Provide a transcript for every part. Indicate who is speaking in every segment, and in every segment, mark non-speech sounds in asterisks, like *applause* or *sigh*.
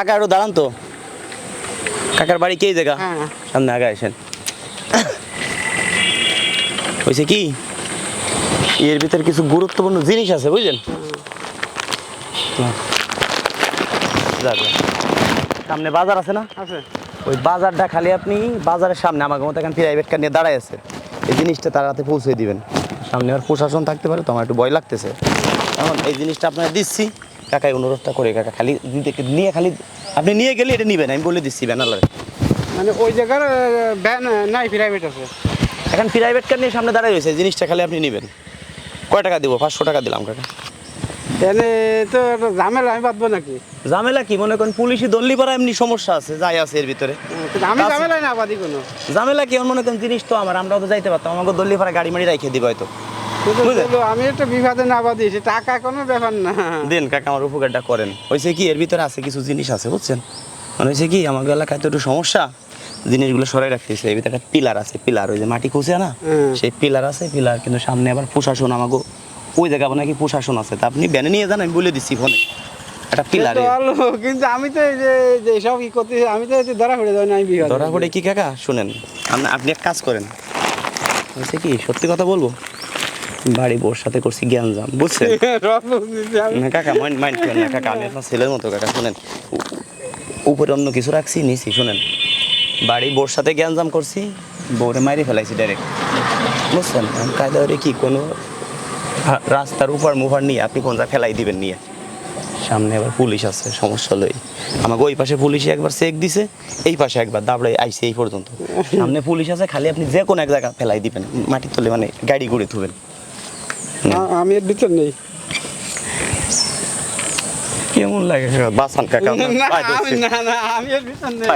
Speaker 1: কাকা একটু দাঁড়ান তো। কাকার বাড়ি কে জায়গা?
Speaker 2: হ্যাঁ।
Speaker 1: সামনে আগে আসেন। হয়েছে কি? এর ভিতরে কিছু গুরুত্বপূর্ণ জিনিস আছে বুঝলেন। সামনে বাজার আছে না?
Speaker 2: আছে।
Speaker 1: ওই বাজারটা খালি আপনি বাজারের সামনে আমাকে মতো এখন প্রাইভেট কার নিয়ে দাঁড়ায় আছে। এই জিনিসটা তার হাতে পৌঁছে দিবেন। সামনে আর প্রশাসন থাকতে পারে তো আমার একটু ভয় লাগতেছে। এখন এই জিনিসটা আপনাকে দিচ্ছি। কাকাই অনুরোধটা করে কাকা খালি নিয়ে খালি আপনি নিয়ে গেলে এটা নিবেন আমি বলে দিচ্ছি ব্যানারে
Speaker 2: মানে ওই জায়গার ব্যান নাই প্রাইভেট আছে।
Speaker 1: এখন প্রাইভেট কার নিয়ে সামনে দাঁড়ায় রয়েছে জিনিসটা খালি আপনি নেবেন। কয় টাকা দিব? পাঁচশো টাকা দিলাম কাকা।
Speaker 2: এনে তো ঝামেলা আমি বাঁধবো নাকি?
Speaker 1: ঝামেলা কি? মনে করেন পুলিশি দল্লি পাড়া এমনি সমস্যা আছে যাই আছে এর ভিতরে।
Speaker 2: আমি
Speaker 1: কাছে-
Speaker 2: না বাদি কোনো।
Speaker 1: ঝামেলা কি? মনে করেন জিনিস তো আমার আমরাও তো যাইতে পারতাম আমাকে দল্লি পাড়া গাড়ি মাড়ি রাখে দিব হয়তো।
Speaker 2: আমি একটা বিবাদে না বাদি সে টাকা কোনো ব্যাপার না।
Speaker 1: দেন কাকা আমার উপকারটা করেন। হয়েছে কি এর ভিতরে আছে কিছু জিনিস আছে বুঝছেন? মানে হয়েছে কি আমাদের এলাকায় তো একটু সমস্যা। জিনিসগুলো সরাই রাখতেছে। এর ভিতরে একটা পিলার আছে পিলার ওই যে মাটি খুঁজে না? সেই পিলার আছে পিলার কিন্তু সামনে আবার প্রশাসন আমাকে ওই জায়গা প্রশাসন আছে। তা আপনি ব্যানে নিয়ে যান আমি বলে দিচ্ছি ফোনে। একটা পিলার।
Speaker 2: কিন্তু আমি তো এই যে যে সব ই করতে আমি তো ধরা পড়ে যাই না আমি
Speaker 1: ধরা পড়ে কি কাকা? শুনেন আপনি- আপনি এক কাজ করেন। হয়েছে কি সত্যি কথা বলব? বাড়ি বোর সাথে করছি জ্ঞানজাম বুঝছেন? *laughs* না কাকা মাইন্ড মাইন্ড করেন না কাকা আমি আপনার ছেলের মতো কাকা শুনেন। উপরে অন্য কিছু রাখছি নিছি শুনেন। বাড়ি বোর সাথে জ্ঞানজাম করছি বোরে মারি ফেলাইছি ডাইরেক্ট বুঝছেন? কায়দা কি কোনো রাস্তার উপর মুভার নিয়ে আপনি কোন জায়গায় ফেলাই দিবেন নিয়ে? সামনে আবার পুলিশ আছে সমস্যা লই। আমাকে ওই পাশে পুলিশে একবার চেক দিছে এই পাশে একবার দাবড়াই আইছে এই পর্যন্ত। সামনে পুলিশ আছে খালি আপনি যে কোনো এক জায়গা ফেলাই দিবেন। মাটির তলে মানে গাড়ি ঘুরে থুবেন
Speaker 2: আমি এর ভিতর নেই
Speaker 1: কেমন লাগে বাসান কাকা
Speaker 2: না আমি না আমি এর ভিতর নেই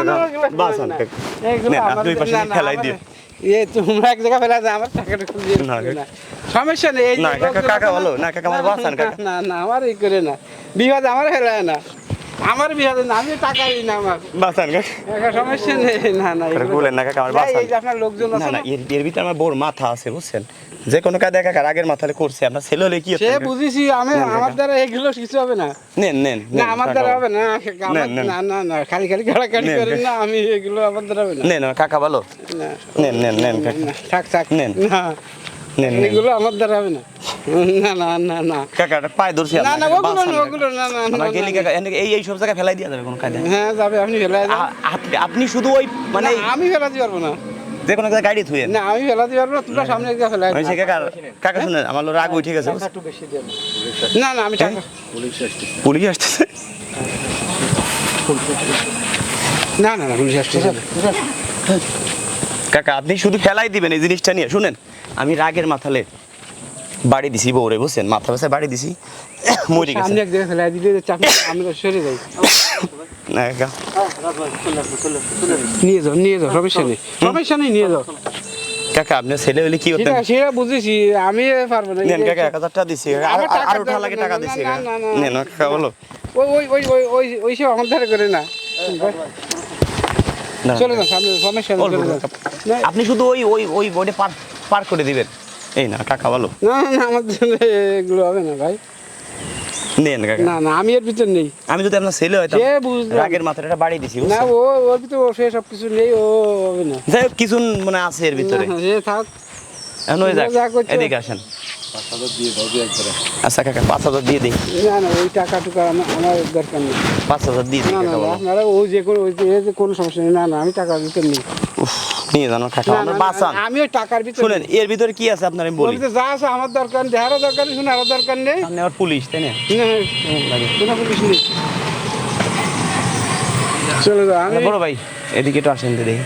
Speaker 2: না,
Speaker 1: কাকা। বাসান। কাকা। পাশে
Speaker 2: না, না, আমার-
Speaker 1: দিন।
Speaker 2: এ তোমরা এক জায়গায় ফেলা যায় আমার টাকাটা খুঁজে
Speaker 1: না,
Speaker 2: সমস্যা নেই এই
Speaker 1: না, কাকা, কাকা বলো, না, কাকা, আমার
Speaker 2: না,
Speaker 1: বাঁচান, কাকা।
Speaker 2: না না আমার এই করে না বিবাদ আমার ফেলায় না আমার বিবাদে না আমি টাকাই না আমার।
Speaker 1: বাসান কাকা
Speaker 2: সমস্যা নেই না না
Speaker 1: বলেন না, কাকা, আমার বাঁচান।
Speaker 2: এই যে আপনার লোকজন আছে
Speaker 1: না এর এর ভিতরে আমার বোর মাথা আছে বুঝছেন? যে কোনো কাজ কাকা আগের মাথালে করছে আপনার ছেলে হলে কি?
Speaker 2: সে বুঝেছি আমি আমার। দ্বারা এগুলো কিছু হবে না।
Speaker 1: নেন নেন
Speaker 2: না আমার দ্বারা হবে না। না না না খালি খালি
Speaker 1: নেন,
Speaker 2: করেন। না আমি এগুলো আমার দ্বারা হবে না।
Speaker 1: নেন কাকা ভালো।
Speaker 2: না।
Speaker 1: নেন নেন নেন কাকা।
Speaker 2: থাক থাক।
Speaker 1: নেন।
Speaker 2: না
Speaker 1: নেন নেন।
Speaker 2: এগুলো আমার দ্বারা হবে না। না না না না।
Speaker 1: কাকা পায়ে ধরছি
Speaker 2: না না ওগুলো না ওগুলো না না না,
Speaker 1: গেলি কাকা এনে- এই এই সব জায়গায় ফেলাই যাবে কোনো
Speaker 2: হ্যাঁ যাবে আপনি ফেলা
Speaker 1: আপনি আপনি শুধু ওই মানে
Speaker 2: আমি ফেলা দিতে পারব না।
Speaker 1: যে কোনো গাড়ি থুয়েন
Speaker 2: না আমি ফেলা দিতে পারব না তোমরা সামনে গিয়ে ফেলা
Speaker 1: হয়েছে কাকা কাকা শুনেন আমার রাগ উঠে গেছে বুঝছেন?
Speaker 2: না না আমি টাকা
Speaker 1: পুলিশ আসতেছে।
Speaker 2: না না না পুলিশ আসছে
Speaker 1: কাকা আপনি শুধু ফেলাই দিবেন এই জিনিসটা নিয়ে শুনেন। আমি রাগের মাথালে বাড়ি দিছি বউরে বুঝছেন? মাথা ব্যথা বাড়ি দিছি। মরে গেছে।
Speaker 2: সামনে এক জায়গায় ফেলা দিলে চাপ আমি তো সরে যাই।
Speaker 1: না কাকা
Speaker 2: নিয়ে যাও নিয়ে যাও সমস্যা নেই। সমস্যা নেই নিয়ে যাও।
Speaker 1: কাকা আপনার ছেলে হলে কি হতেন
Speaker 2: সেটা বুঝেছি আমি পারব না।
Speaker 1: নেন কাকা এক হাজার টাকা দিছি। আর- লাগে টাকা দিছি
Speaker 2: না। না, না।
Speaker 1: নেন কাকা বলো।
Speaker 2: ওই ওই ওই ওই ওই ওই সব আমার ধারে করে না।
Speaker 1: না,
Speaker 2: চলে যাও সামনে সমস্যা। না
Speaker 1: আপনি শুধু ওই ওই ওই বোর্ডে পার পার করে দিবেন। এই না কাকা বলো।
Speaker 2: না না আমার জন্য এগুলো হবে না ভাই।
Speaker 1: নেন কাকা।
Speaker 2: না না আমি এর ভিতর নেই।
Speaker 1: আমি যদি আপনার ছেলে হইতাম
Speaker 2: সে বুঝলাম।
Speaker 1: রাগের মাথাটা একটা বাড়ি দিছি
Speaker 2: না ও ওর ভিতর ও সে সব কিছু নেই ও হবে না।
Speaker 1: যাই হোক কিছু মানে আছে এর ভিতরে।
Speaker 2: সে থাক।
Speaker 1: এখন ওই যাক। এদিকে আসেন। আচ্ছা কাকা পাঁচ হাজার দিয়ে দিই।
Speaker 2: না না ওই টাকা টুকা আমার দরকার নেই।
Speaker 1: পাঁচ হাজার দিয়ে দিই
Speaker 2: না না আপনারা ও যে কোনো ওই যে কোনো সমস্যা নেই। না না আমি টাকার ভিতর নেই।
Speaker 1: নিয়ে জানো কাকা আমার বাঁচান।
Speaker 2: আমি ওই টাকার ভিতর
Speaker 1: শুনেন এর ভিতরে কি আছে আপনার আমি বলি।
Speaker 2: যা আছে আমার দরকার নেই দেহারও দরকার নেই শোনারও দরকার নেই।
Speaker 1: সামনে আবার পুলিশ তাই না?
Speaker 2: না, কোনো পুলিশ নেই। চলে আমি
Speaker 1: বড় ভাই এদিকে একটু আসেন তো দেখি।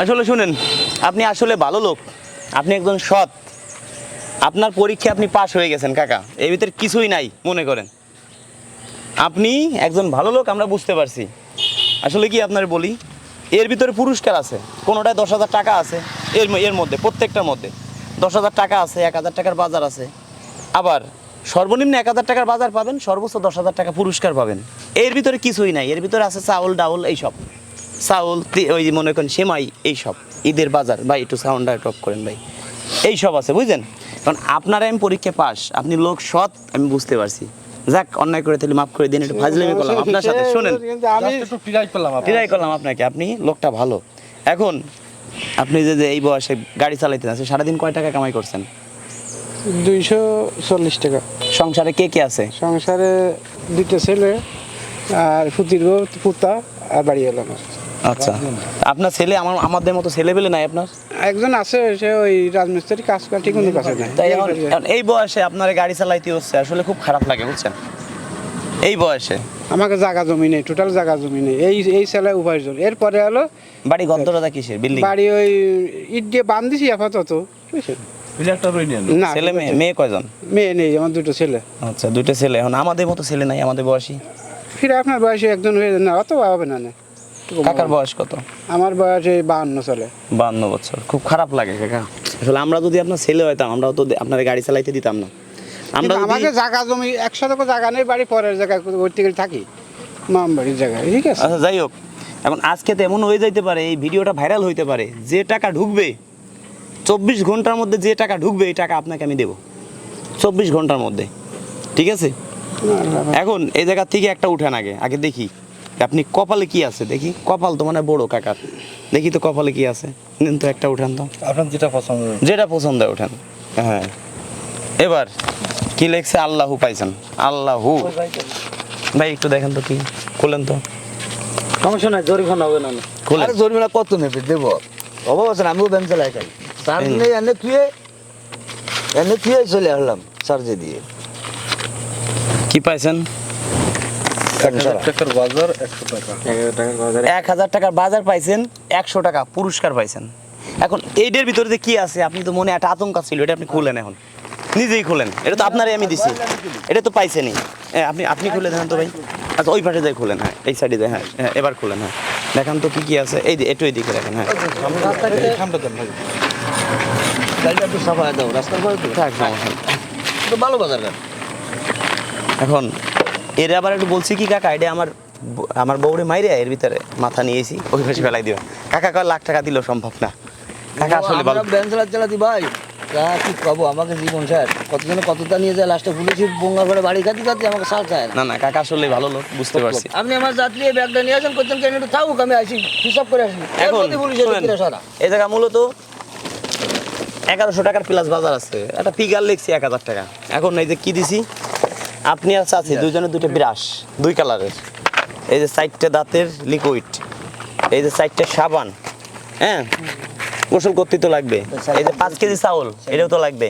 Speaker 1: আসলে শুনেন আপনি আসলে ভালো লোক আপনি একজন সৎ। আপনার পরীক্ষা আপনি পাশ হয়ে গেছেন কাকা। এর ভিতরে কিছুই নাই মনে করেন। আপনি একজন ভালো লোক আমরা বুঝতে পারছি। আসলে কি আপনার বলি? এর ভিতরে পুরস্কার আছে, কোনোটায় দশ হাজার টাকা আছে, এর এর মধ্যে, প্রত্যেকটার মধ্যে। দশ হাজার টাকা আছে, এক হাজার টাকার বাজার আছে। আবার সর্বনিম্ন এক হাজার টাকার বাজার পাবেন, সর্বোচ্চ দশ হাজার টাকা পুরস্কার পাবেন। এর ভিতরে কিছুই নাই, এর ভিতরে আছে চাউল, ডাউল, এইসব। চাউল ওই মনে করেন সেমাই, এইসব। ঈদের বাজার, ভাই, একটু সাউন্ডটা টপ করেন, ভাই। এইসব আছে, বুঝলেন? কারণ আপনারা আমি পরীক্ষা পাস আপনি লোক সৎ, আমি বুঝতে পারছি। যাক অন্যায় করে তাহলে মাফ করে দিন একটু ফাজলামি করলাম। আপনার সাথে শোনেন।
Speaker 2: আমি
Speaker 3: একটু ফিরাই পেলাম আপনার
Speaker 1: ট্রাই করলাম আপনাকে। আপনি লোকটা ভালো। এখন আপনি যে যে এই বয়সে গাড়ি চালাইতে আছে সারাদিন কয় টাকা কামাই করছেন?
Speaker 2: দুইশো চল্লিশ টাকা।
Speaker 1: সংসারে কে কে আছে?
Speaker 2: সংসারে দুইটা ছেলে আর ফুতির পুতা আর বাড়ি এলাম
Speaker 1: আচ্ছা। আপনার ছেলে আমার আমাদের মতো ছেলে পেলে নাই আপনার?
Speaker 2: একজন আছে সে ওই রাজমিস্ত্রি কাজ করে ঠিক মতো কাছে নাই
Speaker 1: তাই এখন এই বয়সে আপনার গাড়ি চালাইতে হচ্ছে আসলে খুব খারাপ লাগে বুঝছেন? এই বয়সে।
Speaker 2: আমাকে জায়গা জমি নেই টোটাল জায়গা জমি নেই। এই এই ছেলে উপার্জন এরপরে হলো
Speaker 1: বাড়ি গদ্দরদা কিসের? বিল্ডিং
Speaker 2: বাড়ি ওই ইট দিয়ে বান দিছি আপাতত। না
Speaker 1: ছেলে মেয়ে মেয়ে কয়জন?
Speaker 2: মেয়ে নেই আমার দুটো ছেলে।
Speaker 1: আচ্ছা দুইটা ছেলে। এখন আমাদের মতো ছেলে নাই আমাদের বয়সী?
Speaker 2: ফিরে আপনার বয়সে একজন হয়ে না অত হবে না না।
Speaker 1: কাকার বয়স কত?
Speaker 2: আমার বয়স এই বাহান্ন চলে
Speaker 1: বান্ন বছর। খুব খারাপ লাগে কাকা। আসলে আমরা যদি আপনার ছেলে হইতাম আমরাও তো আপনার গাড়ি চালাইতে দিতাম না। আমরা
Speaker 2: আমাকে জায়গা জমি টাকা জায়গা নেই বাড়ি পরের জায়গায় করতে গেলে থাকি। মাম বাড়ির জায়গায় ঠিক আছে?
Speaker 1: আচ্ছা যাই হোক। এখন আজকে তো এমন হয়ে যাইতে পারে এই ভিডিওটা ভাইরাল হইতে পারে যে টাকা ঢুকবে চব্বিশ ঘণ্টার মধ্যে যে টাকা ঢুকবে এই টাকা আপনাকে আমি দেবো। চব্বিশ ঘণ্টার মধ্যে ঠিক আছে? এখন এই জায়গা থেকে একটা উঠান আগে আগে দেখি। আপনি কপালে কি আছে? দেখি কপাল তো মানে বড় কাকার দেখি তো কপালে কি আছে। নিন তো একটা উঠান তো।
Speaker 3: আপনার যেটা পছন্দ।
Speaker 1: যেটা পছন্দ হয় উঠান। হ্যাঁ। এবার কি লেখছে? আল্লাহু পাইছেন। আল্লাহু। ভাই একটু দেখেন তো কি? খুলেন তো।
Speaker 4: সমস্যা নাই জরিমানা হবে না।
Speaker 1: খুলেন।
Speaker 4: আরে জরিমানা কত নেবে? দেবো। অভাব আছে আমিও ব্যাংক চালাই খাই।
Speaker 1: এই।
Speaker 4: নেই এনে থুয়ে এনে থুয়ে চলে আসলাম চার্জে দিয়ে।
Speaker 1: কি পাইছেন?
Speaker 3: এক হাজার টাকার বাজার টাকা।
Speaker 1: এক হাজার টাকার বাজার পাইছেন একশো টাকা পুরস্কার পাইছেন। এখন এইটার ভিতরে যে কি আছে আপনি তো মনে একটা আতঙ্ক ছিল এটা আপনি খুলেন এখন। নিজেই খুলেন এটা তো আপনারই আমি দিছি। এটা তো পাইছেনই। হ্যাঁ আপনি আপনি খুলে দেন তো ভাই। আচ্ছা ওই পাশে যাই খুলেন হ্যাঁ এই সাইডে যাই হ্যাঁ হ্যাঁ এবার খুলেন হ্যাঁ। দেখান তো কি কি আছে। এই একটু হ্যাঁ।
Speaker 4: তো।
Speaker 1: থাক সমস্যা নেই।
Speaker 4: তো ভালো বাজার
Speaker 1: এখন এর আবার একটু বলছি কি কাকা এটা আমার আমার বউরে মাইরে এর ভিতরে মাথা নিয়েছি ওই পাশে ফেলাই দিও। কাকা কয় লাখ টাকা দিলেও সম্ভব না। কাকা আসলে ভালো
Speaker 4: আমরা ব্যাংক চালা চালাতি ভাই। তা কি পাবো আমাকে জীবন স্যার। কতজনে কতটা নিয়ে যায় লাস্টে পুলিশের বঙ্গা করে বাড়ি খাতি খাতি আমাকে সাল চায় না।
Speaker 1: না কাকা আসলে ভালো লোক বুঝতে পারছি।
Speaker 4: আপনি আমার যাত্রী এই ব্যাগটা নিয়ে আসেন করছেন কেন? একটু থাকুক আমি আসি হিসাব করে আসি।
Speaker 1: এখন এই জায়গা মূলত এগারোশো টাকার প্লাস বাজার আছে। একটা পিকার লিখছি এক হাজার টাকা। এখন এই যে কি দিছি? আপনি আর চাচ্ছি দুজনের দুটো ব্রাশ। দুই কালারের। এই যে চারটে দাঁতের লিকুইড এই যে চারটে সাবান হ্যাঁ? গোসল করতে তো লাগবে। এই যে পাঁচ কেজি চাউল এটাও তো লাগবে।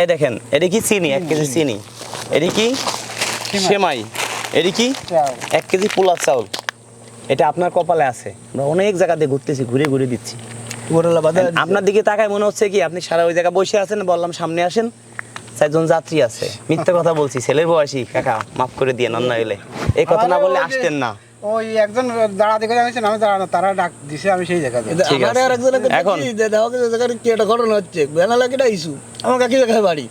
Speaker 1: এই দেখেন এটা কি চিনি? এক কেজি চিনি। এটি কি? সেমাই। এটি কি? এক কেজি পোলার চাউল। এটা আপনার কপালে আছে। আমরা অনেক জায়গাতে ঘুরতেছি ঘুরে ঘুরে দিচ্ছি। আপনার দিকে তাকায় মনে হচ্ছে কি আপনি সারা ওই জায়গায় বসে আছেন বললাম সামনে আসেন। চারজন যাত্রী আছে। মিথ্যা কথা বলছি ছেলের বয়সী কাকা মাফ করে দিয়ে অন্য এলে এই কথা না বললে আসতেন না।
Speaker 2: ওই একজন দাঁড়া দেখে জানিয়েছেন আমি দাঁড়ানো তারা ডাক দিছে আমি সেই
Speaker 4: আমার আর একজনকে
Speaker 1: এখন-
Speaker 4: দেখো যে জায়গায় কি একটা ঘটনা হচ্ছে। বেনালা কেটা ইস্যু আমার কাকি জায়গায় বাড়ি।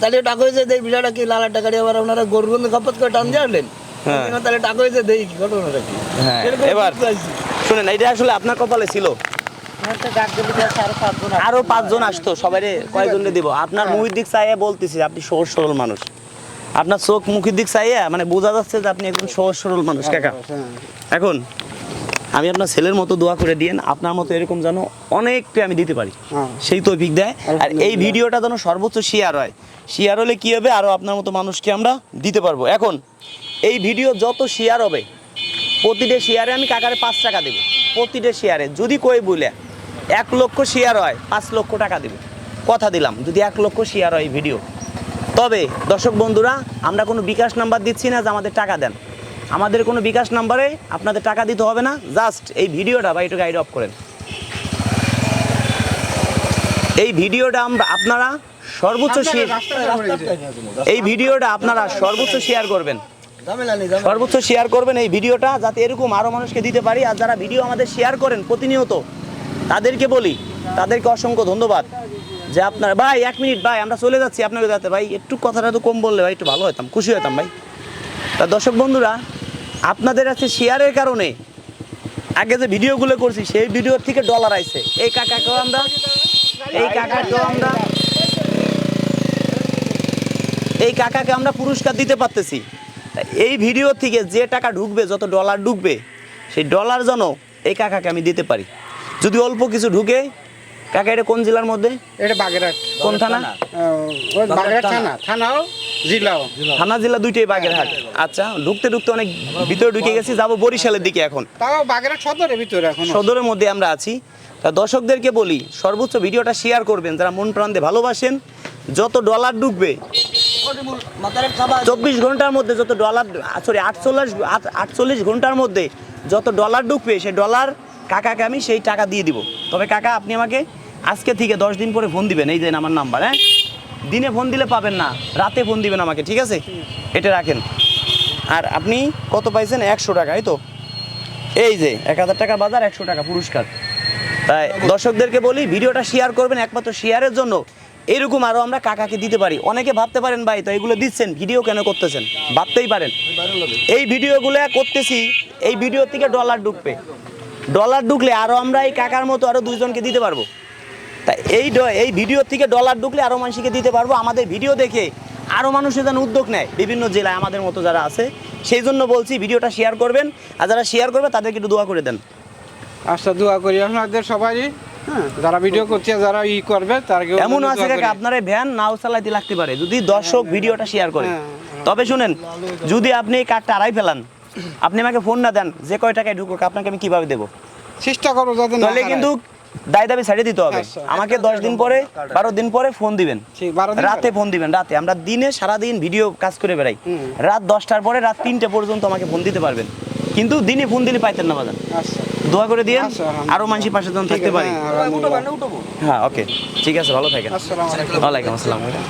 Speaker 4: তাহলে টাকা হয়েছে দেই বিষয়টা কি লালা টাকা দিয়ে আবার আপনারা গরুর গন্ধে খপত করে টান দিয়ে আনলেন।
Speaker 1: হ্যাঁ।
Speaker 4: তাহলে টাকা হয়েছে দেই কি ঘটনাটা কি?
Speaker 1: হ্যাঁ এবার শুনেন এটা আসলে আপনার কপালে ছিল। আরও পাঁচজন আসতো সবাই কয়জনকে দিব? আপনার মুখের দিক চাইয়া বলতেছি আপনি সহজ সরল মানুষ। আপনার চোখ মুখের দিক চাইয়া মানে বোঝা যাচ্ছে যে আপনি একজন সহজ সরল মানুষ কাকা।
Speaker 2: হ্যাঁ।
Speaker 1: এখন আমি আপনার ছেলের মতো দোয়া করে দিয়েন আপনার মতো এরকম যেন অনেকটা আমি দিতে পারি।
Speaker 2: হ্যাঁ।
Speaker 1: সেই তৌফিক দেয়। আর এই ভিডিওটা যেন সর্বোচ্চ শেয়ার হয়। শেয়ার হলে কি হবে? আরও আপনার মতো মানুষকে আমরা দিতে পারব। এখন এই ভিডিও যত শেয়ার হবে প্রতিটা শেয়ারে আমি কাকারে পাঁচ টাকা দেবো। প্রতিটা শেয়ারে যদি কই বলে এক লক্ষ শেয়ার হয় পাঁচ লক্ষ টাকা দেবো। কথা দিলাম যদি এক লক্ষ শেয়ার হয় ভিডিও তবে দর্শক বন্ধুরা আমরা কোনো বিকাশ নাম্বার দিচ্ছি না যে আমাদের টাকা দেন। আমাদের কোনো বিকাশ নাম্বারে আপনাদের টাকা দিতে হবে না জাস্ট এই ভিডিওটা বা একটু গাইড অফ করেন। এই ভিডিওটা আমরা আপনারা সর্বোচ্চ শেয়ার এই ভিডিওটা আপনারা সর্বোচ্চ শেয়ার করবেন। সর্বোচ্চ শেয়ার করবেন এই ভিডিওটা যাতে এরকম আরও মানুষকে দিতে পারি। আর যারা ভিডিও আমাদের শেয়ার করেন প্রতিনিয়ত তাদেরকে বলি, তাদেরকে অসংখ্য ধন্যবাদ যে আপনার, ভাই, এক মিনিট, ভাই, আমরা চলে যাচ্ছি আপনাকে যাতে ভাই, একটু কথাটা তো কম বললে, ভাই, একটু ভালো হতাম, খুশি হতাম, ভাই। তা দর্শক বন্ধুরা, আপনাদের কাছে শেয়ারের কারণে, আগে যে ভিডিওগুলো করছি, সেই ভিডিওর থেকে ডলার আইছে। এই কাকাকেও আমরা, এই কাকাকেও আমরা, এই কাকাকে আমরা পুরস্কার দিতে পারতেছি। এই ভিডিও থেকে যে টাকা ঢুকবে, যত ডলার ঢুকবে, সেই ডলার যেন এই কাকাকে আমি দিতে পারি। যদি অল্প কিছু ঢুকে কাকা এটা কোন জেলার মধ্যে?
Speaker 2: এটা বাগেরহাট।
Speaker 1: কোন থানা?
Speaker 2: বাগেরহাট থানা। থানাও জেলাও।
Speaker 1: থানা জেলা দুইটাই বাগেরহাট। আচ্ছা ঢুকতে ঢুকতে অনেক ভিতরে ঢুকে গেছি যাব বরিশালের দিকে এখন।
Speaker 2: তাও বাগেরহাট সদরের ভিতরে এখন।
Speaker 1: সদরের মধ্যে আমরা আছি। তা দর্শকদেরকে বলি সর্বোচ্চ ভিডিওটা শেয়ার করবেন যারা মন প্রান্তে ভালোবাসেন যত ডলার ঢুকবে চব্বিশ ঘণ্টার মধ্যে যত ডলার সরি আটচল্লিশ আট- আটচল্লিশ ঘণ্টার মধ্যে যত ডলার ঢুকবে সে ডলার কাকাকে আমি সেই টাকা দিয়ে দিব। তবে কাকা আপনি আমাকে আজকে থেকে দশ দিন পরে ফোন দিবেন এই যে আমার নাম্বার হ্যাঁ? দিনে ফোন দিলে পাবেন না রাতে ফোন দিবেন আমাকে ঠিক আছে? এটা রাখেন। আর আপনি কত পাইছেন? একশো টাকা এই তো? এই যে এক হাজার টাকা বাজার একশো টাকা পুরস্কার। তাই দর্শকদেরকে বলি ভিডিওটা শেয়ার করবেন একমাত্র শেয়ারের জন্য। এরকম আরও আমরা কাকাকে দিতে পারি। অনেকে ভাবতে পারেন ভাই তো এগুলো দিচ্ছেন ভিডিও কেন করতেছেন? ভাবতেই পারেন। এই ভিডিওগুলো করতেছি এই ভিডিও থেকে ডলার ঢুকবে। ডলার ঢুকলে আরও আমরা এই কাকার মতো আরও দুইজনকে দিতে পারব। তা এই এই ভিডিও থেকে ডলার ঢুকলে আরও মানুষকে দিতে পারব। আমাদের ভিডিও দেখে আরও মানুষের যেন উদ্যোগ নেয়। বিভিন্ন জেলায় আমাদের মতো যারা আছে সেই জন্য বলছি ভিডিওটা শেয়ার করবেন। আর যারা শেয়ার করবে তাদেরকে একটু দোয়া করে দেন।
Speaker 2: আচ্ছা দোয়া করি আপনাদের সবাই হ্যাঁ? যারা ভিডিও করছে যারা ই করবে তার
Speaker 1: এমন আছে কাকা আপনার ভ্যান নাও চালাইতে লাগতে পারে। যদি দর্শক ভিডিওটা শেয়ার করে।
Speaker 2: হ্যাঁ,
Speaker 1: তবে শুনেন যদি আপনি এই কার্ডটা আড়াই ফেলান আপনি আমাকে ফোন না দেন যে কয় টাকায় ঢুকুক আপনাকে আমি কীভাবে দেবো?
Speaker 2: চেষ্টা করব যাতে না
Speaker 1: তাহলে কিন্তু দায় দাবি ছাড়িয়ে দিতে হবে।
Speaker 2: আচ্ছা,
Speaker 1: আমাকে দশ দিন পরে বারো দিন পরে ফোন দিবেন।
Speaker 2: ঠিক, বারো দিন
Speaker 1: রাতে ফোন দিবেন রাতে। আমরা দিনে সারাদিন ভিডিও কাজ করে বেড়াই। রাত দশটার পরে রাত তিনটে পর্যন্ত আমাকে ফোন দিতে পারবেন। কিন্তু দিনে ফোন দিলে পাইতেন না বাজান।
Speaker 2: আচ্ছা
Speaker 1: দোয়া করে
Speaker 2: আচ্ছা, আলহামদুলিল্লাহ।
Speaker 1: আরও মানুষের পাশে যেন থাকতে পারি।
Speaker 2: হ্যাঁ,
Speaker 1: হ্যাঁ ওকে। ঠিক আছে ভালো থাকেন।
Speaker 2: আসসালামু আলাইকুম।
Speaker 1: ওয়ালাইকুম আসসালাম।